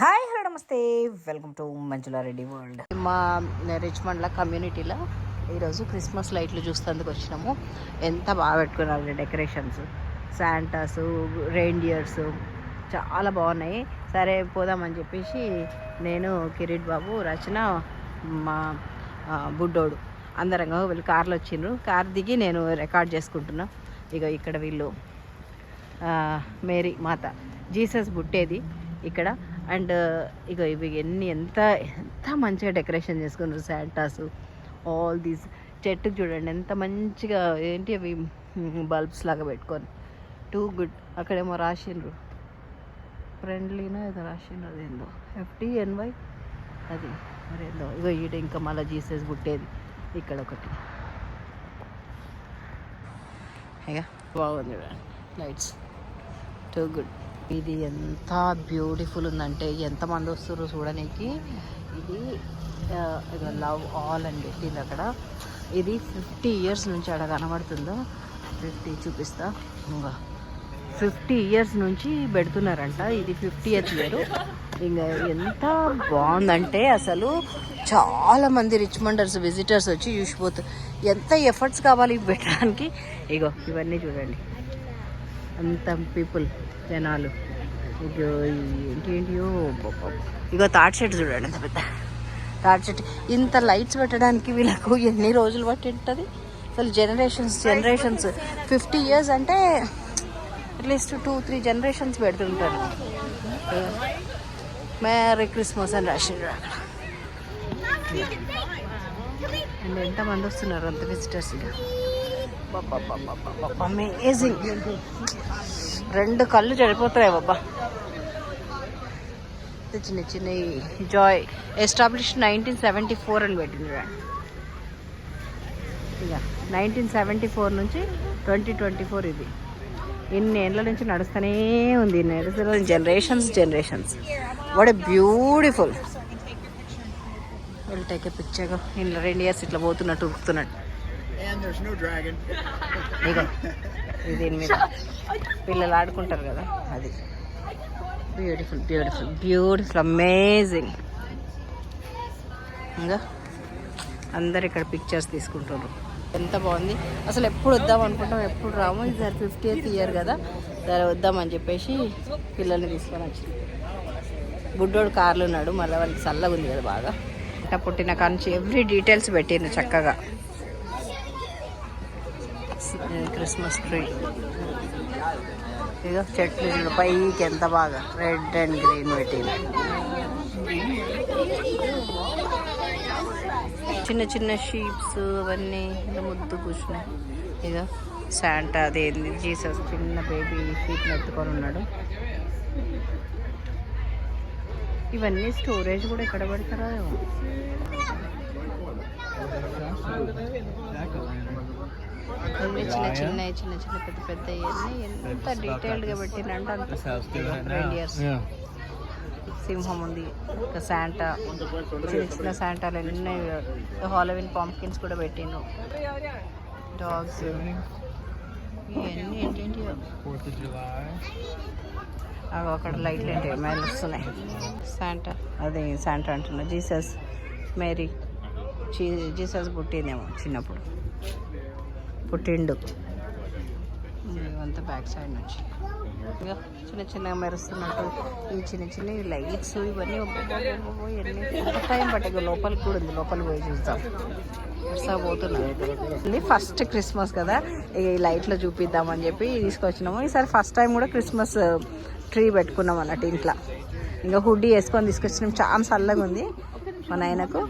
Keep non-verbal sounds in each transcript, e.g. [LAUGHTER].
Hi hello నమస్తే. Welcome to Manjulareddy world. మా రిచ్మండ్ల కమ్యూనిటీలో ఈరోజు క్రిస్మస్ లైట్లు చూస్తేందుకు వచ్చినాము. ఎంత బాగా పెట్టుకున్నారు డెకరేషన్స్. శాంటాస్ రెయిన్డియర్స్ చాలా బాగున్నాయి. సరే పోదామని చెప్పేసి నేను కిరీట్ బాబు రచన మా బుడ్డోడు అందరంగా వీళ్ళు కార్లో వచ్చిండ్రు. కార్ దిగి నేను రికార్డ్ చేసుకుంటున్నా. ఇక ఇక్కడ వీళ్ళు మేరీ మాత. జీసస్ బుట్టేది. ఇక్కడ అండ్ ఇక ఇవి ఎన్ని ఎంత ఎంత మంచిగా డెకరేషన్ చేసుకున్నారు శాంటాస్ ఆల్ దీస్ చెట్టుకు చూడండి ఎంత మంచిగా ఏంటి అవి? బల్బ్స్ లాగా పెట్టుకొని. టూ గుడ్ అక్కడేమో రాసిండ్రు ఫ్రెండ్లీనా ఏదో రాసిండ్రు అదేందో. ఎఫ్టీ ఎన్వై అది ఏందో ఇగో ఈడ ఇంకా మళ్ళీ జీసస్ బుట్టేది ఇక్కడ ఒకటి. ఇక బాగుంది చూడండి. లైట్స్ టూ గుడ్ ఇది ఎంత బ్యూటిఫుల్ ఉందంటే ఎంతమంది వస్తారు చూడడానికి ఇది లవ్ ఆల్ అని పెట్టింది అక్కడ. ఇది ఫిఫ్టీ ఇయర్స్ నుంచి అక్కడ కనబడుతుందో ఫిఫ్టీ చూపిస్తా. ఇంకా ఫిఫ్టీ ఇయర్స్ నుంచి పెడుతున్నారంట. ఇది ఫిఫ్టీ ఇయర్స్ ఇయర్ ఇంకా ఎంత బాగుందంటే అసలు చాలా మంది రిచ్మండర్స్ విజిటర్స్ వచ్చి చూసిపోతారు ఎంత ఎఫర్ట్స్ కావాలి ఇవి పెట్టడానికి. ఇగో ఇవన్నీ చూడండి. అంత పీపుల్ జనాలు. ఇగో ఏంటేంటియో ఇగో తాట్ షెట్ చూడండి ఎంత పెద్ద. తాట్ షెట్ ఇంత లైట్స్ పెట్టడానికి వీళ్ళకు ఎన్ని రోజులు పట్టి ఉంటుంది అసలు జనరేషన్స్ జనరేషన్స్ ఫిఫ్టీ ఇయర్స్ అంటే అట్లీస్ట్ టూ త్రీ జనరేషన్స్ పెడుతుంటారు. మేరీ క్రిస్మస్ అని రాసిండ్రు అక్కడ అండ్ ఎంతమంది వస్తున్నారు అంత విజిటర్స్ అమేజింగ్ రెండు కళ్ళు చెడిపోతున్నాయి బాబా ఇది చిన్న చిన్న Joy establish nineteen seventy four అని పెట్టిండ్రు ఇక నైన్టీన్ సెవెంటీ ఫోర్ నుంచి ట్వంటీ ట్వంటీ ఫోర్ ఇది. ఇన్ని ఏళ్ళ నుంచి నడుస్తూనే ఉంది నడుస్తున్న generations generations what beautiful will take a picture ఇట్లా రెండు ఇయర్స్ ఇట్లా పోతున్నట్టు ఉరుకుతున్నట్టు. ఇగో ఇది దీని మీద. పిల్లలు ఆడుకుంటారు కదా అది. బ్యూటిఫుల్ బ్యూటిఫుల్ బ్యూటిఫుల్ అమేజింగ్ ఇంకా అందరు ఇక్కడ పిక్చర్స్ తీసుకుంటారు ఎంత బాగుంది. అసలు ఎప్పుడు వద్దాం అనుకుంటాం ఎప్పుడు రాము. ఈసారి ఫిఫ్టీ ఎయిత్ ఇయర్ కదా. సరే వద్దామని చెప్పేసి పిల్లల్ని తీసుకొని వచ్చింది బుడ్డోడు కార్లు ఉన్నాడు మళ్ళీ వాళ్ళకి చల్లగా ఉంది కదా బాగా. ఇట్లా పుట్టిన కాంచి ఎవ్రీ డీటెయిల్స్ పెట్టిండ్రు చక్కగా. క్రిస్మస్ ట్రీ ఇక చెట్లు చూడు పైకి ఎంత బాగా రెడ్ అండ్ గ్రీన్ పెట్టింది. చిన్న చిన్న షీప్స్ అవన్నీ ముద్దు కూర్చున్నాయి. ఇక శాంటా అదేంది? జీసస్ చిన్న బేబీ షీప్ని ఎత్తుకొని ఉన్నాడు. ఇవన్నీ స్టోరేజ్ కూడా ఎక్కడ పెడతారో చిన్న చిన్న చిన్న చిన్న పెద్ద పెద్ద ఎంత డీటెయిల్డ్గా పెట్టినంటే అంత. ఇయర్స్ సింహం ఉంది ఇంకా శాంటా చిన్న చిన్న శాంటాలు ఎన్ని హాలోవిన్ పాంప్కిన్స్ కూడా పెట్టిండు. డాగ్స్ ఇవన్నీ ఏంటేంటి. అవి అక్కడ లైట్లు ఏంటి మేలు వస్తున్నాయి. శాంటా అదే శాంటా అంటున్నా. జీసస్ మేరీ జీసస్ పుట్టిందేమో చిన్నప్పుడు. పుట్టిండు. ఇవంతా బ్యాక్ సైడ్ నుంచి. ఇక చిన్న చిన్నగా మెరుస్తున్నట్టు ఈ చిన్న చిన్న లైట్స్ ఇవన్నీ పోయి ఎన్ని టైం పట్టే లోపలికి కూడా ఉంది లోపలికి పోయి చూద్దాం. వస్తా పోతున్నాం. ఫస్ట్ క్రిస్మస్ కదా ఈ లైట్లో చూపిద్దామని చెప్పి తీసుకొచ్చినాము. ఈసారి ఫస్ట్ టైం కూడా క్రిస్మస్ ట్రీ uh, పెట్టుకున్నాం అన్నట్టు ఇంట్లో. ఇంకా హుడ్డీ వేసుకొని తీసుకొచ్చినాం. చాలా చల్లగా ఉంది. మా నాయనకు.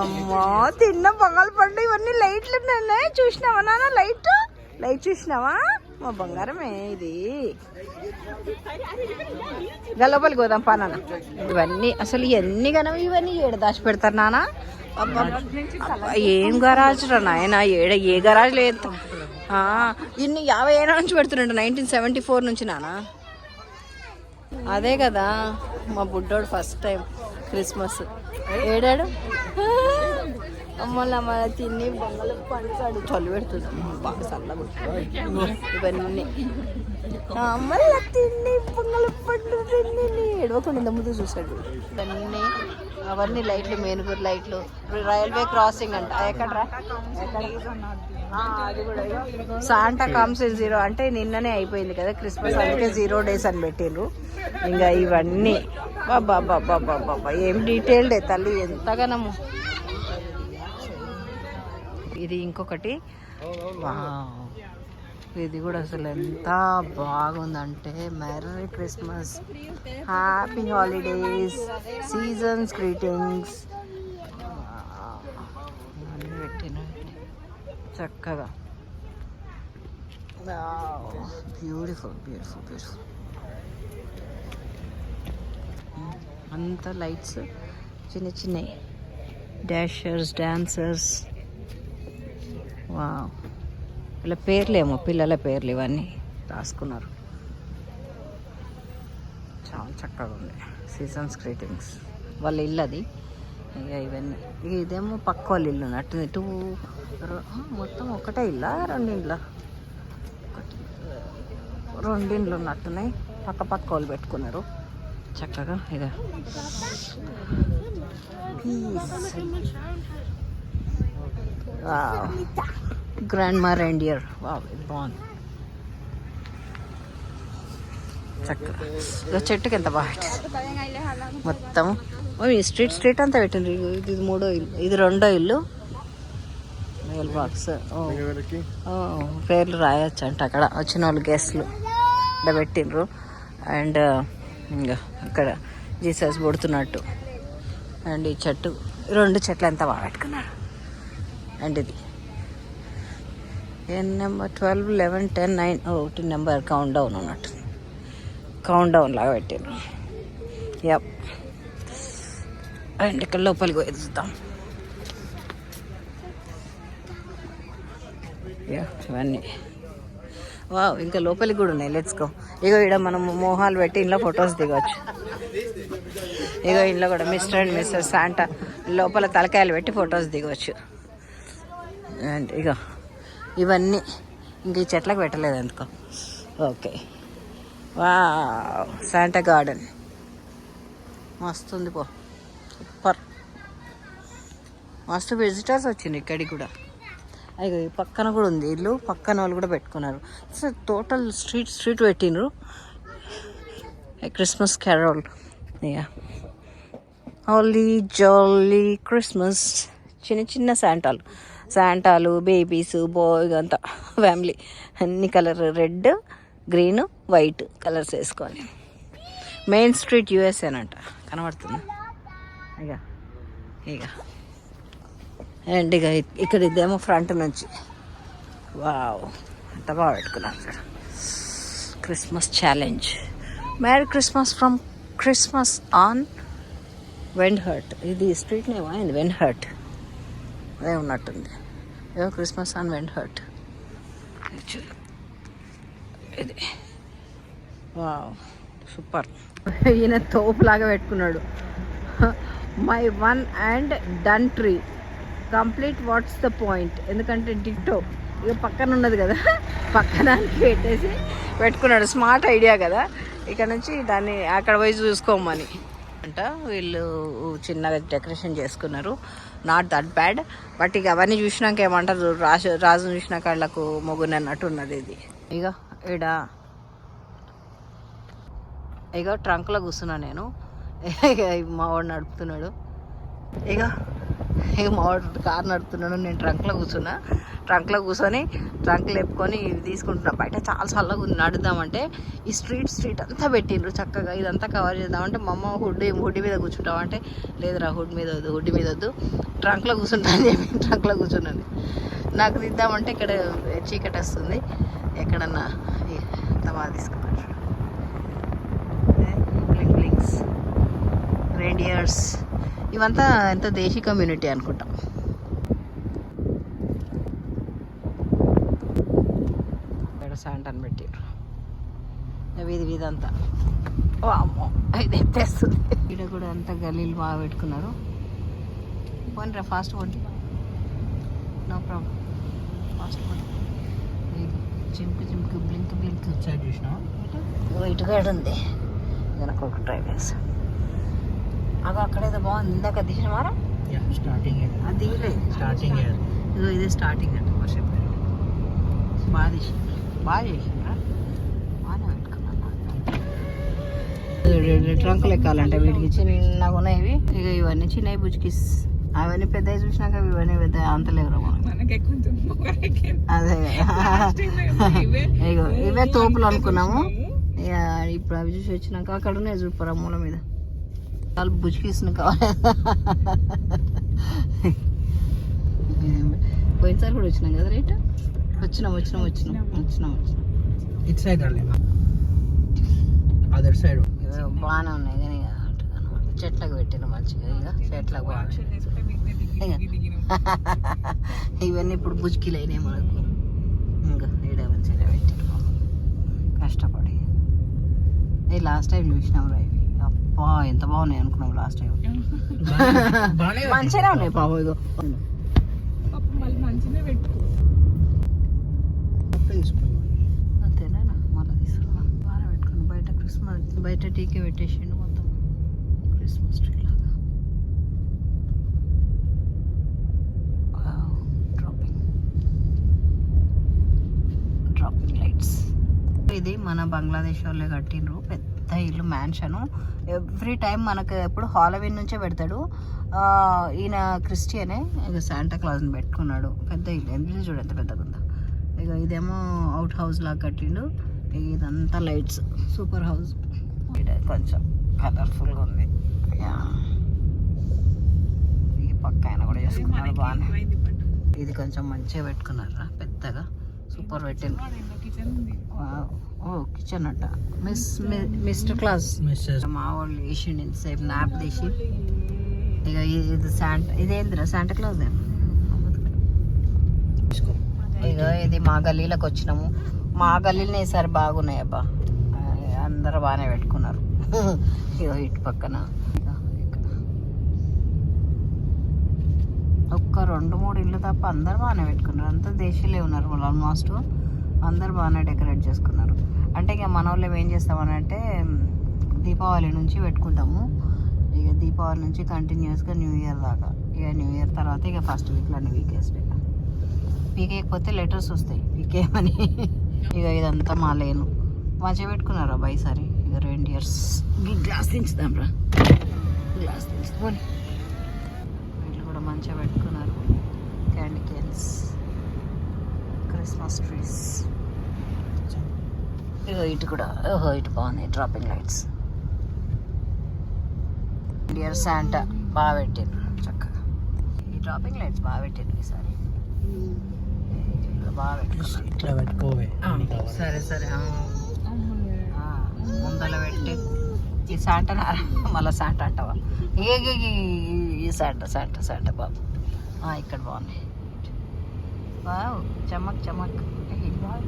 అమ్మా తిన్న పొంగల్ పండు ఇవన్నీ లైట్లు ఉన్నాయి చూసినావా నాన్న లైట్? లైట్ చూసినావా? మా బంగారమే ఇది. ఇక గోదాం పోదాం పా నాన్న. ఇవన్నీ అసలు ఇవన్నీ కనవ ఇవన్నీ ఏడ దాచి పెడతారు నాన్న? అబ్బా, ఏం గరాజ్ రా నాయన ఏడ ఏ గరాజ్ లేదు ఇన్ని యాభై ఏళ్ళ నుంచి పెడుతున్నాడు నైన్టీన్ సెవెంటీ ఫోర్ నుంచి నాన్న. అదే కదా మా బుడ్డోడు ఫస్ట్ టైం క్రిస్మస్. ఏడాడు? మళ్ళీ అమ్మ తిని బొమ్మలు పండుతాడు చలి పెడుతుంది అమ్మ, బాగా చల్లగా ఇవన్నీ ఆ, తిండి తిని పండు తిని ఏడవకుండా ఇంత ముందు చూశాడు. ఇవన్నీ అవన్నీ లైట్లు మేనుగురు లైట్లు. రైల్వే క్రాసింగ్ అంట. ఎక్కడరా? ఎక్కడ? ఆ, అది సాంటా కామ్స్ ఇన్ జీరో అంటే నిన్ననే అయిపోయింది కదా క్రిస్మస్ అందుకే జీరో డేస్ అని పెట్టిండ్రు. ఇంకా ఇవన్నీ. బాబా బాబా బాబా ఏం డీటెయిల్డ్ తల్లి ఎంతగానము. ఇది ఇంకొకటి. వావ్. ఇది కూడా అసలు ఎంత బాగుందంటే merry Christmas happy holidays seasons greetings ఇవన్నీ పెట్టిన చక్కగా. బ్యూటిఫుల్ బ్యూటిఫుల్ బ్యూటిఫుల్ అంత లైట్స్ చిన్న చిన్నవి డాషర్స్ డాన్సర్స్. వా ఇలా పేర్లేమో పిల్లల పేర్లు ఇవన్నీ రాసుకున్నారు. చాలా చక్కగా ఉంది. సీజన్స్ గ్రీటింగ్స్ వాళ్ళ ఇల్లు అది ఇక ఇవన్నీ. ఇదేమో పక్క వాళ్ళ ఇల్లు ఉన్నట్టు టూ మొత్తం ఒకటే ఇల్లా రెండిండ్ల ఇళ్ళ ఒకటి రెండు ఉన్నట్టున్నాయి పక్క పక్క వాళ్ళు పెట్టుకున్నారు. చక్కగా ఇదే. గ్రాండ్ మా రెండియర్ వావ్ ఇది బాగుంది చక్కగా. ఇక చెట్టుకి ఎంత బాగా మొత్తం ఓ, స్ట్రీట్ స్ట్రీట్ అంతా పెట్టిండ్రు. ఇది ఇది మూడో ఇల్లు. ఇది రెండో ఇల్లు. Mail box. పేర్లు రాయొచ్చు అంట అక్కడ. వచ్చిన వాళ్ళు గెస్ట్లు. ఇక్కడ పెట్టిండ్రు. అండ్ ఇంకా అక్కడ జీసస్ పుడుతున్నట్టు అండ్ ఈ చెట్టు రెండు చెట్లు ఎంత బాగా పెట్టుకున్నారు. అండ్ ఇది. ఎన్ number twelve eleven ten nine ఒకటి నెంబర్ కౌంట్ డౌన్ ఉన్నట్టు కౌంట్ డౌన్ లాగా పెట్టారు యప్ అండ్ ఇక్కడ లోపలికి పోయి చూద్దాం. ఇవన్నీ. వావ్ ఇంకా లోపలికి కూడా ఉన్నాయి. లెట్స్ గో ఇగో ఇక్కడ మనం మోహాలు పెట్టి ఇంట్లో ఫొటోస్ దిగవచ్చు ఇగో ఇంట్లో కూడా మిస్టర్ అండ్ మిస్టర్ శాంటా లోపల తలకాయలు పెట్టి ఫొటోస్ దిగవచ్చు అండ్ ఇగో ఇవన్నీ. ఇంక ఈ చెట్లకు పెట్టలేదు ఎందుకో. ఓకే వా శాంటా గార్డెన్ మస్తుంది పో. సూపర్ మస్తు విజిటర్స్ వచ్చింది ఇక్కడికి కూడా. అయ్యో ఈ పక్కన కూడా ఉంది ఇల్లు. పక్కన వాళ్ళు కూడా పెట్టుకున్నారు. సో టోటల్ స్ట్రీట్ స్ట్రీట్ పెట్టిండ్రు. Christmas carol. A holly jolly Christmas. చిన్న చిన్న శాంటాలు. శాంటాలు బేబీస్ బాయ్ అంతా. ఫ్యామిలీ. అన్ని colour red green white colours వేసుకొని. మెయిన్ స్ట్రీట్ యూఎస్ఏనంట కనబడుతుంది? ఇక ఇక అండ్ ఇక ఇక్కడ ఇదేమో ఫ్రంట్ నుంచి. వావ్ అంత బాగా పెట్టుకున్నాను sir Christmas challenge. Merry Christmas from Christmas on Wendhurst. ఇది స్ట్రీట్ నేమ్ అయింది వెండ్ హర్ట్. అదే ఉన్నట్టుంది. ఏదో క్రిస్మస్ ఆన్ వెండ్ హర్ట్. ఇది. Wow super. ఈయన తోపులాగా పెట్టుకున్నాడు. [LAUGHS] My one and done tree. Complete what's the point ఎందుకంటే డిట్టో ఇక పక్కన ఉన్నది కదా. [LAUGHS] పక్కన పెట్టేసి పెట్టుకున్నాడు. స్మార్ట్ ఐడియా కదా. ఇక్కడ నుంచి దాన్ని అక్కడ పోయి చూసుకోమని. అంట వీళ్ళు చిన్నగా డెకరేషన్ చేసుకున్నారు. నాట్ దట్ బ్యాడ్ బట్ ఇక అవన్నీ చూసినాక ఏమంటారు? రాజు రాజు చూసిన కళ్ళకు మొగుని అన్నట్టు ఉన్నది ఇది. ఇక ఇడ ఇక ట్రంక్లో కూర్చున్నా నేను. [LAUGHS] ఇక మా వాడు నడుపుతున్నాడు. ఇక ఇక [LAUGHS] మా వాడు కార్ నడుపుతున్నాడు నేను ట్రంక్లో కూర్చున్నా. ట్రంక్లో కూర్చొని ట్రంక్ లేపుకొని ఇవి తీసుకుంటున్నా. బయట చాలా చల్లగా ఉంది. నడుద్దామంటే ఈ స్ట్రీట్ స్ట్రీట్ అంతా పెట్టిండ్రు చక్కగా. ఇదంతా కవర్ చేద్దామంటే మా అమ్మ హుడ్ హుడ్డి మీద కూర్చుంటామంటే లేదురా హుడ్ మీద వద్దు హుడ్డి మీద వద్దు. ట్రంక్లో కూర్చుంటా అని చెప్పి ట్రంక్లో కూర్చున్నాను. నాకు తిద్దామంటే ఇక్కడ చీకటి వస్తుంది. ఎక్కడన్నా తవా తీసుకున్నాడు తీసుకున్నాను బ్లింక్ బ్లింక్స్ రేడియర్స్ ఇవంతా ఎంత దేశీ కమ్యూనిటీ అనుకుంటాం. ఇక్కడ శాంటన్ పెట్టారు వీధి వీధి అంతా ఓ అమ్మో ఇది ఎత్తేస్తుంది. ఇక్కడ కూడా అంతా గల్లీలు బాగా పెట్టుకున్నారు. పోనీ రా ఫాస్ట్ పోండి no problem fast Chinku Chinku blink blink side చూసినావా? వైట్ గార్డ్ ఉంది. వెనక ఒక డ్రైవ్ చేస్తాం అగో అక్కడేదో బాగుంది. ఇందాక యా స్టార్టింగ్ అది స్టార్టింగ్ ఇదిగో ఇదే స్టార్టింగ్ అంటే వర్షం. బాగా తీసింది. బాగా చేసిండ్రా ట్రంకులు ఎక్కాలంటే వీటికి. చిన్నగా ఉన్నాయి ఇవి. ఇక ఇవన్నీ చిన్నవి బుజ్కిస్. అవన్నీ పెద్దవి చూసినాక ఇవన్నీ పెద్ద అంతలేవురా మనకి. అదే. ఇగో ఇవే తోపులు అనుకున్నాము. ఇక ఇప్పుడు అవి చూసి వచ్చినాక అక్కడ ఉన్నాయి చూపరా మూల మీద. వాళ్ళు బుజ్కిస్ను కావాలి. పోయినసారి కూడా వచ్చినాం కదా రేట్? వచ్చినాం వచ్చినాం వచ్చినాం వచ్చినాం. వచ్చినాం ఇట్ సైడ్ రాలేదు. అదర్ సైడ్ బాగానే ఉన్నాయి కానీ చెట్లకు పెట్టిన మంచిగా ఇక చెట్లకు బాగా [LAUGHS] ఇవన్నీ ఇప్పుడు బుజ్కిలు అయినాయి మనకు. ఇంకా ఈడ మంచిగా పెట్టిన కష్టపడి. ఏ లాస్ట్ టైం చూసినాం రా ఇవి. అబ్బా ఎంత బాగున్నాయి అనుకున్నాం లాస్ట్ టైం మంచిగానే ఉన్నాయి బాబు ఇగో. అంతేనా? మళ్ళీ తీసుకున్నా బాగా పెట్టుకుని బయట క్రిస్మస్ బయట టీకే పెట్టేసిండు మొత్తం. క్రిస్మస్ ట్రీ లాగా. డ్రాపింగ్ డ్రాపింగ్ లైట్స్ ఇది మన బంగ్లాదేశ్ వాళ్ళే కట్టిండ్రు. పెద్ద ఇల్లు మ్యాన్షన్ ఎవ్రీ టైం మనకు ఎప్పుడు హాలోవిన్ నుంచే పెడతాడు. ఈయన క్రిస్టియనే ఇక శాంటా క్లాజ్ని పెట్టుకున్నాడు. పెద్ద ఇల్లు. ఎంత చూడు ఎంత పెద్దగా ఉందో ఇక ఇదేమో అవుట్ హౌస్ లాగా కట్టిండు. ఇదంతా లైట్స్ సూపర్ హౌస్ కొంచెం కలర్ఫుల్గా ఉంది. యా. ఈ పక్క ఆయన కూడా చేసుకున్నాడు బాగానే ఇది కొంచెం మంచిగా పెట్టుకున్నారా పెద్దగా. సూపర్ పెట్టింది. ఓ కిచెన్ అంట. మిస్ మిస్టర్ క్లాస్ మా వాళ్ళు వేసిండు ఇంతసేపు నాప్ తీసి ఇక ఇది శాంట ఇదేందిరా శాంటా క్లాస్ ఇక ఇది మా గల్లీలకు వచ్చినాము. మా గల్లీలో ఈసారి బాగున్నాయి అబ్బా. అందరూ బాగానే పెట్టుకున్నారు. [LAUGHS] ఇగో ఇటు పక్కన. ఒక్క రెండు మూడు ఇల్లు తప్ప అందరు బాగానే పెట్టుకున్నారు. అంతా దేశీయులే ఉన్నారు వాళ్ళు ఆల్మోస్ట్ అందరు బాగానే డెకరేట్ చేసుకున్నారు. అంటే ఇక మన వాళ్ళు ఏం చేస్తామని అంటే దీపావళి నుంచి పెట్టుకుంటాము. ఇక దీపావళి నుంచి కంటిన్యూస్గా న్యూ ఇయర్ దాకా. ఇక న్యూ ఇయర్ తర్వాత ఇక ఫస్ట్ వీక్లోనే వీకెస్ట్ పీకేయకపోతే లెటర్స్ వస్తాయి. పీకేయమని ఇక ఇదంతా మా లేను. మంచిగా పెట్టుకున్నారా ఈసారి? ఇక రెండు ఇయర్స్ గ్లాస్ దించుదాం రా. గ్లాస్ దించుకొని వీళ్ళు కూడా మంచిగా పెట్టుకున్నారు. క్యాండీ కేన్స్ క్రిస్మస్ ట్రీస్ ఇగో ఇటు కూడా ఓహో ఇటు బాగున్నాయి డ్రాపింగ్ లైట్స్ డియర్ శాంటా బాగా పెట్టారు చక్కగా. ఈ డ్రాపింగ్ లైట్స్ బాగా పెట్టారు ఈసారి. ఇట్లా బాగా ఇట్లా పెట్టుకోవే. సరే సరే ముందల పెట్టి. ఈ శాంట మళ్ళీ శాంట అంటావా? ఇక, ఈ- శాంట శాంట శాంట బాబు. ఆ, ఇక్కడ బాగున్నాయి వావ్ చమక్ చమక్ ఏ, వావ్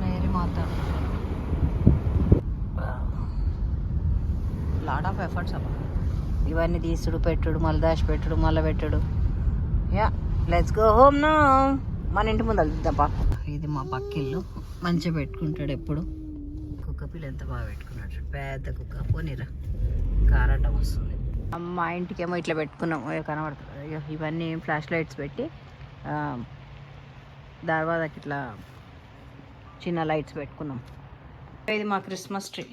మేరీ మాత లాడ్ ఆఫ్ ఎఫర్ట్స్ అబ్బా. ఇవన్నీ తీసుడు పెట్టుడు మళ్ళీ దాచి పెట్టుడు మళ్ళీ పెట్టుడు. యా లెట్స్ గో హోమ్ నా మన ఇంటి ముందు వెళ్తుందా ఇది మా పక్కిల్లు. మంచిగా పెట్టుకుంటాడు ఎప్పుడు. పిల్ల ఎంత బాగా పెట్టుకున్నాడు పెద్ద కుక్క. పోనీరా కారాటం వస్తుంది. మా ఇంటికేమో ఇట్లా పెట్టుకున్నాం. కనబడుతుంది ఇవన్నీ ఫ్లాష్ లైట్స్ పెట్టి ఆ, దర్వాజాకి ఇట్లా చిన్న లైట్స్ పెట్టుకున్నాం. ఇది మా క్రిస్మస్ ట్రీ.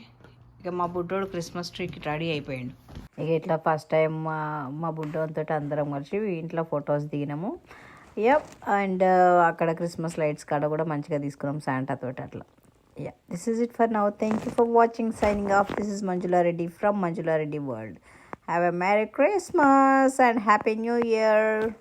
ఇక మా బుడ్డోడు క్రిస్మస్ ట్రీకి రెడీ అయిపోయాడు. ఇక ఇట్లా ఫస్ట్ టైం మా మా బుడ్డోతో అందరం కలిసి ఇంట్లో ఫొటోస్ దిగినాము. యప్ అండ్ uh, అక్కడ క్రిస్మస్ లైట్స్ కాడ కూడా మంచిగా తీసుకున్నాం శాంటా అట్లా. yeah this is it for now. Thank you for watching. Signing off. This is manjula reddy from manjula reddy world. Have a merry christmas and happy new year.